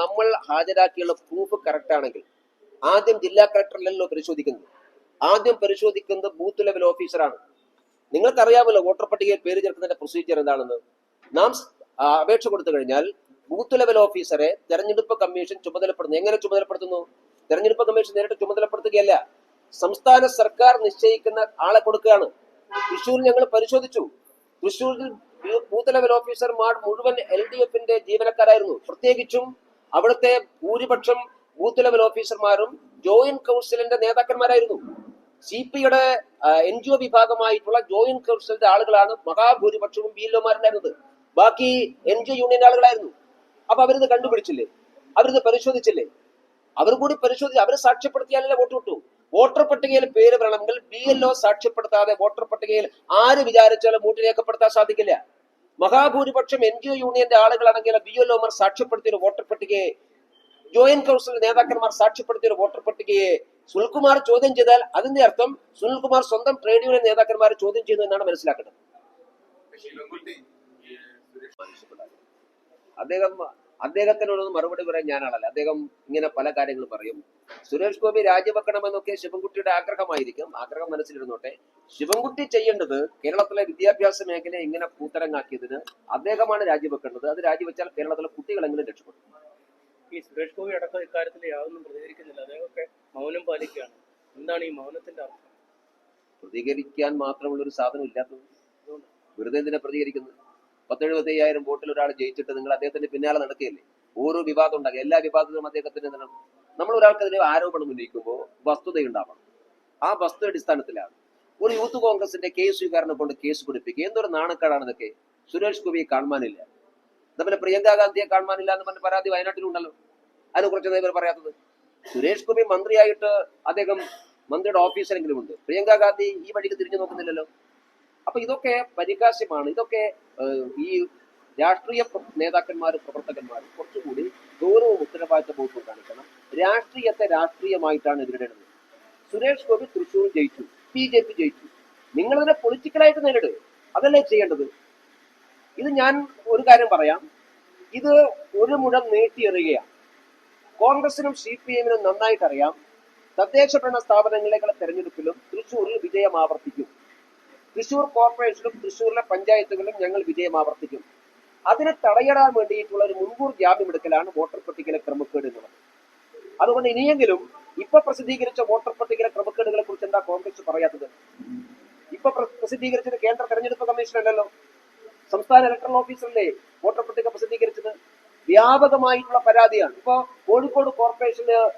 നമ്മൾ ഹാജരാക്കിയുള്ള proof correct ആണെങ്കിൽ ആദ്യം ജില്ലാ കളക്ടറിലല്ലോ പരിശോധിക്കുന്നത്. ആദ്യം പരിശോധിക്കുന്നത് ബൂത്ത് ലെവൽ ഓഫീസറാണ് നിങ്ങൾക്കറിയാമല്ലോ വോട്ടർ പട്ടികയിൽ പേര് ചേർക്കുന്നതിന്റെ പ്രൊസീജിയർ എന്താണെന്ന്. നാം അപേക്ഷ കൊടുത്തു കഴിഞ്ഞാൽ ബൂത്ത് ലെവൽ ഓഫീസറെ തെരഞ്ഞെടുപ്പ് കമ്മീഷൻ ചുമതലപ്പെടുന്നു എങ്ങനെ ചുമതലപ്പെടുത്തുന്നു? തെരഞ്ഞെടുപ്പ് കമ്മീഷൻ നേരിട്ട് ചുമതലപ്പെടുത്തുകയല്ല. സംസ്ഥാന സർക്കാർ നിശ്ചയിക്കുന്ന ആളെ കൊടുക്കുകയാണ്. തൃശ്ശൂർ ഞങ്ങൾ പരിശോധിച്ചു. തൃശ്ശൂരിൽ ബൂത്ത് ലെവൽ ഓഫീസർമാർ മുഴുവൻ എൽ ഡി എഫിന്റെ ജീവനക്കാരായിരുന്നു. പ്രത്യേകിച്ചും അവിടുത്തെ ഭൂരിപക്ഷം ബൂത്ത് ലെവൽ ഓഫീസർമാരും ജോയിന്റ് കൗൺസിലിന്റെ നേതാക്കന്മാരായിരുന്നു. സി പി യുടെ എൻ ജി ഒ വിഭാഗമായിട്ടുള്ള ജോയിന്റ് കൗൺസിലിന്റെ ആളുകളാണ് മഹാഭൂരിപക്ഷവും ബി എൽ ഒമാരുണ്ടായിരുന്നത്. ബാക്കി എൻ ജി ഒ യൂണിയൻ ആളുകളായിരുന്നു. അപ്പൊ അവരിത് കണ്ടുപിടിച്ചില്ലേ? അവരിത് പരിശോധിച്ചില്ലേ? അവർ കൂടി പരിശോധിച്ച് അവരെ സാക്ഷ്യപ്പെടുത്തിയാലല്ലേ വോട്ട് കിട്ടൂ? വോട്ടർ പട്ടികയിൽ പേര് വരണമെങ്കിൽ ബി എൽ ഒ സാക്ഷ്യപ്പെടുത്താതെ വോട്ടർ പട്ടികയിൽ ആര് വിചാരിച്ചാലും വോട്ട് രേഖപ്പെടുത്താൻ സാധിക്കില്ല. മഹാഭൂരിപക്ഷം എൻ ജി ഒ യൂണിയന്റെ ആളുകളാണെങ്കിൽ ബി എൽ ഒമാർ സാക്ഷ്യപ്പെടുത്തിയ ഒരു വോട്ടർ പട്ടികയെ ജോയിന്റ് കൗൺസിൽ നേതാക്കന്മാർ സാക്ഷ്യപ്പെടുത്തിയ ഒരു വോട്ടർ പട്ടികയെ സുനിൽകുമാർ ചോദ്യം ചെയ്താൽ അതിന്റെ അർത്ഥം സുനിൽകുമാർ സ്വന്തം ട്രേഡ് യൂണിയൻ നേതാക്കന്മാരെ ചോദ്യം ചെയ്യുന്നു എന്നാണ് മനസ്സിലാക്കേണ്ടത്. അദ്ദേഹം അദ്ദേഹത്തിനോടൊന്നും മറുപടി പറയാൻ ഞാനാണല്ല അദ്ദേഹം ഇങ്ങനെ പല കാര്യങ്ങളും പറയും. സുരേഷ് ഗോപി രാജിവെക്കണമെന്നൊക്കെ ശിവൻകുട്ടിയുടെ ആഗ്രഹമായിരിക്കും. ആഗ്രഹം മനസ്സിലിരുന്നോട്ടെ. ശിവൻകുട്ടി ചെയ്യേണ്ടത് കേരളത്തിലെ വിദ്യാഭ്യാസ മേഖലയെ ഇങ്ങനെ കൂത്തരങ്ങാക്കിയതിന് അദ്ദേഹമാണ് രാജിവെക്കേണ്ടത്. അത് രാജിവെച്ചാൽ കേരളത്തിലെ കുട്ടികളെങ്കിലും രക്ഷപ്പെടും? ഈ സുരേഷ് ഗോപി അടക്കം ഇക്കാര്യത്തിൽ യാതൊന്നും പ്രതികരിക്കുന്നില്ല. അദ്ദേഹമൊക്കെ മൗനം പാലിക്കുകയാണ്. എന്താണ് ഈ മൗനത്തിന്റെ അർത്ഥം? പ്രതികരിക്കാൻ മാത്രമുള്ള ഒരു സാധനം ഇല്ലാത്തത് വെറുതെ എന്തിനാ പ്രതികരിക്കുന്നത്? പത്തെഴുപത്തി അയ്യായിരം വോട്ടിൽ ഒരാൾ ജയിച്ചിട്ട് നിങ്ങൾ അദ്ദേഹത്തിന്റെ പിന്നാലെ നടക്കുകയല്ലേ? ഓരോ വിവാദം ഉണ്ടാകും. എല്ലാ വിവാദത്തിലും അദ്ദേഹത്തിന് നമ്മൾ ഒരാൾക്കെതിരെ ആരോപണം ഉന്നയിക്കുമ്പോൾ വസ്തുതയുണ്ടാവണം ആ വസ്തു അടിസ്ഥാനത്തിലാണ്. ഒരു യൂത്ത് കോൺഗ്രസിന്റെ കേസ് സ്വീകരണം കൊണ്ട് കേസ് പിടിപ്പിക്കുക. എന്തൊരു നാണക്കേടാണ് ഇതൊക്കെ സുരേഷ് ഗോപിയെ കാണുവാനില്ല. അതുപോലെ പ്രിയങ്ക ഗാന്ധിയെ കാണുവാനില്ല എന്ന് പറഞ്ഞ പരാതി വയനാട്ടിലുണ്ടല്ലോ അതിനെ കുറിച്ച് ഇവർ പറയാത്തത്? സുരേഷ് ഗോപി മന്ത്രിയായിട്ട് അദ്ദേഹം മന്ത്രിയുടെ ഓഫീസിലെങ്കിലും ഉണ്ട്. പ്രിയങ്ക ഗാന്ധി ഈ വഴിക്ക് തിരിഞ്ഞു നോക്കുന്നില്ലല്ലോ. അപ്പൊ ഇതൊക്കെ പരിഹാസ്യമാണ്. ഇതൊക്കെ ഈ രാഷ്ട്രീയ നേതാക്കന്മാരും പ്രവർത്തകന്മാരും കുറച്ചുകൂടി ഗൗരവവും ഉത്തരവാദിത്ത ബോധം കാണിക്കണം രാഷ്ട്രീയത്തെ രാഷ്ട്രീയമായിട്ടാണ് എതിരിടേണ്ടത് സുരേഷ് ഗോപി തൃശ്ശൂർ ജയിച്ചു ബി ജെ പി ജയിച്ചു. നിങ്ങളതിനെ പൊളിറ്റിക്കലായിട്ട് നേരിടുക അതല്ലേ ചെയ്യേണ്ടത്? ഇത് ഞാൻ ഒരു കാര്യം പറയാം. ഇത് ഒരു മുഴം നീട്ടിയെറിയുകയാണ്. കോൺഗ്രസിനും സി പി എമ്മിനും നന്നായിട്ടറിയാം. തദ്ദേശ ഭരണ സ്ഥാപനങ്ങളിലേക്കുള്ള തെരഞ്ഞെടുപ്പിലും തൃശ്ശൂരിൽ വിജയം ആവർത്തിക്കും. തൃശ്ശൂർ കോർപ്പറേഷനും തൃശൂരിലെ പഞ്ചായത്തുകളിലും ഞങ്ങൾ വിജയം ആവർത്തിക്കും. അതിനെ തടയിടാൻ വേണ്ടിയിട്ടുള്ള ഒരു മുൻകൂർ ജാമ്യം എടുക്കലാണ് വോട്ടർ പട്ടികയിലെ ക്രമക്കേട് എന്നുള്ളത് അതുകൊണ്ട് ഇനിയെങ്കിലും ഇപ്പൊ പ്രസിദ്ധീകരിച്ച വോട്ടർ പട്ടികയിലെ ക്രമക്കേടുകളെ കുറിച്ച് എന്താ കോൺഗ്രസ് പറയാത്തത്? ഇപ്പൊ പ്ര- പ്രസിദ്ധീകരിച്ചത് കേന്ദ്ര തെരഞ്ഞെടുപ്പ് കമ്മീഷൻ അല്ലല്ലോ. സംസ്ഥാന ഇലക്ട്രൽ ഓഫീസറല്ലേ വോട്ടർ പട്ടിക പ്രസിദ്ധീകരിച്ചത്? വ്യാപകമായിട്ടുള്ള പരാതിയാണ്. ഇപ്പൊ കോഴിക്കോട് കോർപ്പറേഷന്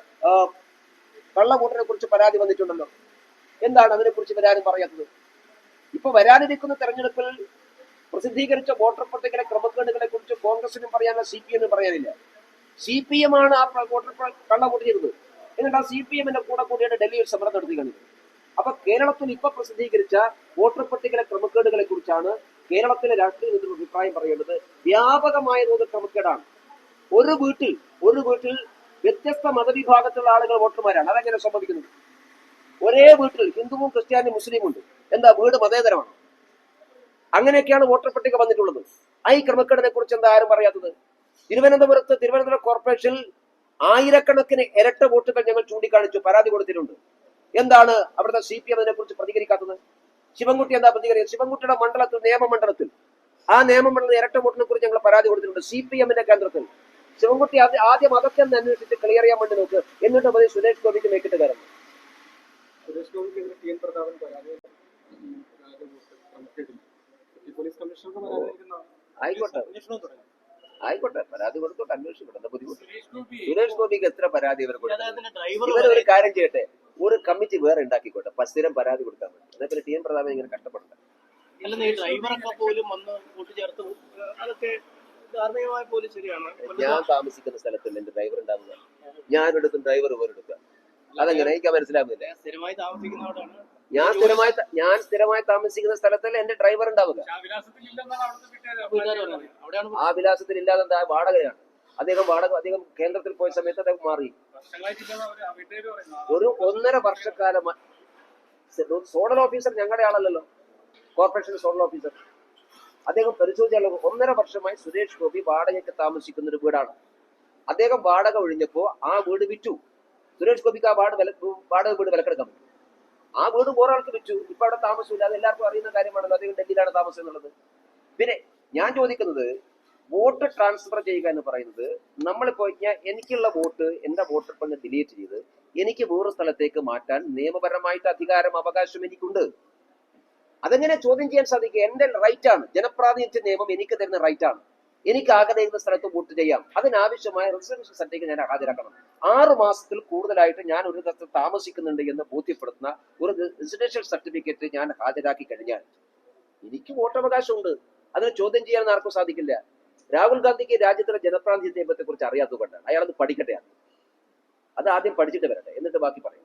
കള്ളവോട്ടിനെ കുറിച്ച് പരാതി വന്നിട്ടുണ്ടല്ലോ. എന്താണ് അതിനെ കുറിച്ച് ഇവരാരും പറയാത്തത്? ഇപ്പൊ വരാനിരിക്കുന്ന തെരഞ്ഞെടുപ്പിൽ പ്രസിദ്ധീകരിച്ച വോട്ടർ പട്ടികയിലെ ക്രമക്കേടുകളെ കുറിച്ച് കോൺഗ്രസിനും പറയാനില്ല സി പി എമ്മിനും പറയാനില്ല. സി പി എം ആണ് ആ വോട്ടർ കള്ള ചെയ്തത് എന്നിട്ട് ആ സി പി എമ്മിന്റെ കൂടെ കൂടിയാണ് ഡൽഹിയിൽ സമരം നടത്തി കഴിഞ്ഞത് അപ്പൊ കേരളത്തിൽ ഇപ്പൊ പ്രസിദ്ധീകരിച്ച വോട്ടർ പട്ടികയിലെ ക്രമക്കേടുകളെ കുറിച്ചാണ് കേരളത്തിലെ രാഷ്ട്രീയ നേതൃത്വം അഭിപ്രായം പറയേണ്ടത്. വ്യാപകമായ തോതിൽ ക്രമക്കേടാണ്. ഒരു വീട്ടിൽ ഒരു വീട്ടിൽ വ്യത്യസ്ത മതവിഭാഗത്തിലുള്ള ആളുകൾ വോട്ടർമാരാണ്. അതെങ്ങനെ സംഭവിക്കുന്നത് ഒരേ വീട്ടിൽ ഹിന്ദുവും ക്രിസ്ത്യാനിയും മുസ്ലിമും ഉണ്ട് എന്താ വീട് മതേതരമാണ്? അങ്ങനെയൊക്കെയാണ് വോട്ടർ പട്ടിക വന്നിട്ടുള്ളത്. ആ ഈ ക്രമക്കേടിനെ കുറിച്ച് എന്താ ആരും പറയാത്തത്? തിരുവനന്തപുരത്ത് തിരുവനന്തപുരം കോർപ്പറേഷനിൽ ആയിരക്കണക്കിന് ഇരട്ട വോട്ടുകൾ ഞങ്ങൾ ചൂണ്ടിക്കാണിച്ചു പരാതി കൊടുത്തിട്ടുണ്ട്. എന്താണ് അവിടുത്തെ സി പി എം അതിനെ കുറിച്ച് പ്രതികരിക്കാത്തത്? ശിവൻകുട്ടി എന്താ പ്രതികരിക്കുക ശിവൻകുട്ടിയുടെ മണ്ഡലത്തിൽ നിയമമണ്ഡലത്തിൽ. ആ നിയമമണ്ഡലത്തിൽ ഇരട്ട വോട്ടിനെ കുറിച്ച് ഞങ്ങൾ പരാതി കൊടുത്തിട്ടുണ്ട് സി പി എമ്മിന്റെ കേന്ദ്രത്തിൽ. ശിവൻകുട്ടി ആദ്യം അതൊക്കെ ഒന്ന് അന്വേഷിച്ച് ക്ലിയർ ചെയ്യാൻ വേണ്ടി നോക്ക്. എന്നിട്ട് മതി സുരേഷ് ഗോപിക്ക് മേക്കിട്ട് കയറുന്നു സുരേഷ് ഗോപിക്കെതിരെ ടി എൻ പ്രതാപൻ പരാതി ഈ രാജവോട്ട് ക്രമക്കേടിൽ ഈ പോലീസ് കമ്മീഷണർക്ക് പരാതി നൽകുന്നതാണ് ആയിക്കോട്ടെ. പരാതി കൊടുത്തോട്ട് അന്വേഷിക്കട്ടെ ബുദ്ധിമുട്ട്. സുരേഷ് ഗോപി. ഗോപിക്ക് എത്ര പരാതി ഇവർ ഇവർ ഒരു കാര്യം ചെയ്യട്ടെ. ഒരു കമ്മിറ്റി വേറെ ഉണ്ടാക്കിക്കോട്ടെ. സ്ഥിരം പരാതി കൊടുക്കാൻ മതി. എന്നാൽ പിന്നെ ടി എൻ പ്രതാപൻ ഇങ്ങനെ കഷ്ടപ്പെടണ്ട ഞാൻ താമസിക്കുന്ന സ്ഥലത്തിൽ എന്റെ ഡ്രൈവർ ഉണ്ടാവുക. ഞാനൊരിടത്തും ഡ്രൈവർ വേറെടുക്കുക അതെങ്ങനെ എനിക്ക് മനസ്സിലാവുന്നില്ല. സ്ഥിരമായി താമസിക്കുന്നവരാണ് ഞാൻ സ്ഥിരമായി ഞാൻ സ്ഥിരമായി താമസിക്കുന്ന സ്ഥലത്തല്ല എന്റെ ഡ്രൈവർ ഉണ്ടാവുക. ആ വിലാസത്തിൽ ഇല്ലാതെ എന്താ? വാടകയാണ്. അദ്ദേഹം വാടക അദ്ദേഹം കേന്ദ്രത്തിൽ പോയ സമയത്ത് അദ്ദേഹം മാറി. ഒരു ഒന്നര വർഷക്കാലം സോണൽ ഓഫീസർ ഞങ്ങളുടെ ആളല്ലല്ലോ. Corporation zonal officer. അദ്ദേഹം പരിശോധിച്ചാൽ ഒന്നര വർഷമായി സുരേഷ് ഗോപി വാടകയ്ക്ക് താമസിക്കുന്ന ഒരു വീടാണ്. അദ്ദേഹം വാടക ഒഴിഞ്ഞപ്പോ ആ വീട് വിറ്റു. സുരേഷ് ഗോപിക്ക് ആ വാർഡ് വാടക വീട് വിലക്കെടുക്കാൻ പറ്റും. ആ വീട് ഒരാൾക്ക് വെച്ചു ഇപ്പൊ അവിടെ താമസമില്ല. അത് എല്ലാവർക്കും അറിയുന്ന കാര്യമാണല്ലോ. അദ്ദേഹം ഡൽഹിയിലാണ് താമസം എന്നുള്ളത്. പിന്നെ ഞാൻ ചോദിക്കുന്നത് വോട്ട് ട്രാൻസ്ഫർ ചെയ്യുക എന്ന് പറയുന്നത് നമ്മളിപ്പോ ഞാൻ എനിക്കുള്ള വോട്ട് എന്റെ വോട്ടർ പങ്ക് ഡിലീറ്റ് ചെയ്ത് എനിക്ക് വേറെ സ്ഥലത്തേക്ക് മാറ്റാൻ നിയമപരമായിട്ട് അധികാരം അവകാശം എനിക്കുണ്ട്. അതെങ്ങനെ ചോദ്യം ചെയ്യാൻ സാധിക്കുക? എന്റെ റൈറ്റ് ആണ്. ജനപ്രാതിനിധ്യ നിയമം എനിക്ക് തരുന്ന റൈറ്റ് ആണ്. എനിക്ക് ആഗ്രഹിക്കുന്ന സ്ഥലത്ത് വോട്ട് ചെയ്യാം. അതിനാവശ്യമായ റിസർവേഷൻ സർട്ടിഫിക്കറ്റ് ഞാൻ ഹാജരാക്കണം. ആറ് മാസത്തിൽ കൂടുതലായിട്ട് ഞാൻ ഒരു സ്ഥലത്ത് താമസിക്കുന്നുണ്ട് എന്ന് ബോധ്യപ്പെടുത്തുന്ന ഒരു റെസിഡൻഷ്യൽ സർട്ടിഫിക്കറ്റ് ഞാൻ ഹാജരാക്കി കഴിഞ്ഞാൽ എനിക്ക് വോട്ടവകാശമുണ്ട്. അതിന് ചോദ്യം ചെയ്യാൻ ആർക്കും സാധിക്കില്ല. രാഹുൽ ഗാന്ധിക്ക് രാജ്യത്തിന്റെ ജനപ്രാതിനിധ്യത്തെ കുറിച്ച് അറിയാത്തതുകൊണ്ടാണ്. അയാൾ അത് പഠിക്കട്ടെ അത് ആദ്യം പഠിച്ചിട്ട് വരട്ടെ. എന്നിട്ട് ബാക്കി പറയും.